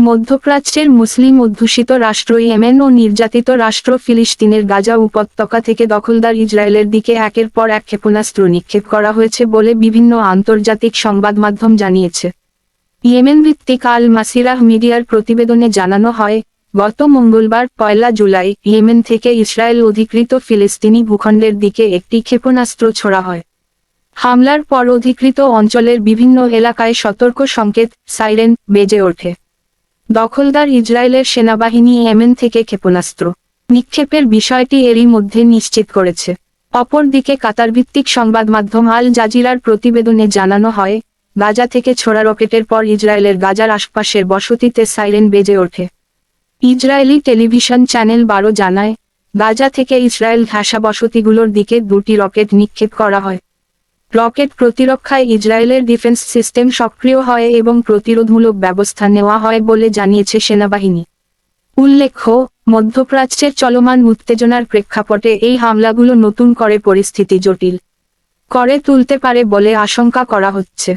মধ্যপ্রাচ্যের মুসলিম অধ্যুষিত রাষ্ট্র ইয়েমেন ও নির্যাতিত রাষ্ট্র ফিলিস্তিনের গাজা উপত্যকা থেকে দখলদার ইসরায়েলের দিকে একের পর এক ক্ষেপণাস্ত্র নিক্ষেপ করা হয়েছে বলে বিভিন্ন আন্তর্জাতিক সংবাদ মাধ্যম জানিয়েছে। ইয়েমেন ভিত্তিক আল মাসিরাহ মিডিয়ার প্রতিবেদনে জানানো হয়, গত মঙ্গলবার পয়লা জুলাই ইয়েমেন থেকে ইসরায়েল অধিকৃত ফিলিস্তিনি ভূখণ্ডের দিকে একটি ক্ষেপণাস্ত্র ছোড়া হয়। হামলার পর অধিকৃত অঞ্চলের বিভিন্ন এলাকায় সতর্ক সংকেত, সাইরেন বেজে ওঠে। দখলদার ইসরায়েলের সেনাবাহিনী ইয়েমেন থেকে ক্ষেপণাস্ত্র। নিক্ষেপের বিষয়টি এরই মধ্যে নিশ্চিত করেছে। অপরদিকে কাতারভিত্তিক সংবাদ মাধ্যম আল জাজিরার প্রতিবেদনে জানানো হয়, গাজা থেকে ছোড়া রকেটের পর ইসরায়েলের গাজার আশপাশের বসতিতে সাইরেন বেজে ওঠে। ইসরায়েলি টেলিভিশন চ্যানেল বারো জানায়, গাজা থেকে ইসরায়েল ঘাসা বসতিগুলোর দিকে দুটি রকেট নিক্ষেপ করা হয়। রকেট প্রতিরক্ষায় ইসরায়েলের ডিফেন্স সিস্টেম সক্রিয় হয় এবং প্রতিরোধমূলক ব্যবস্থা নেওয়া হয় বলে জানিয়েছে সেনাবাহিনী। উল্লেখ্য, মধ্যপ্রাচ্যের চলমান উত্তেজনার প্রেক্ষাপটে এই হামলাগুলো নতুন করে পরিস্থিতি জটিল করে তুলতে পারে বলে আশঙ্কা করা হচ্ছে।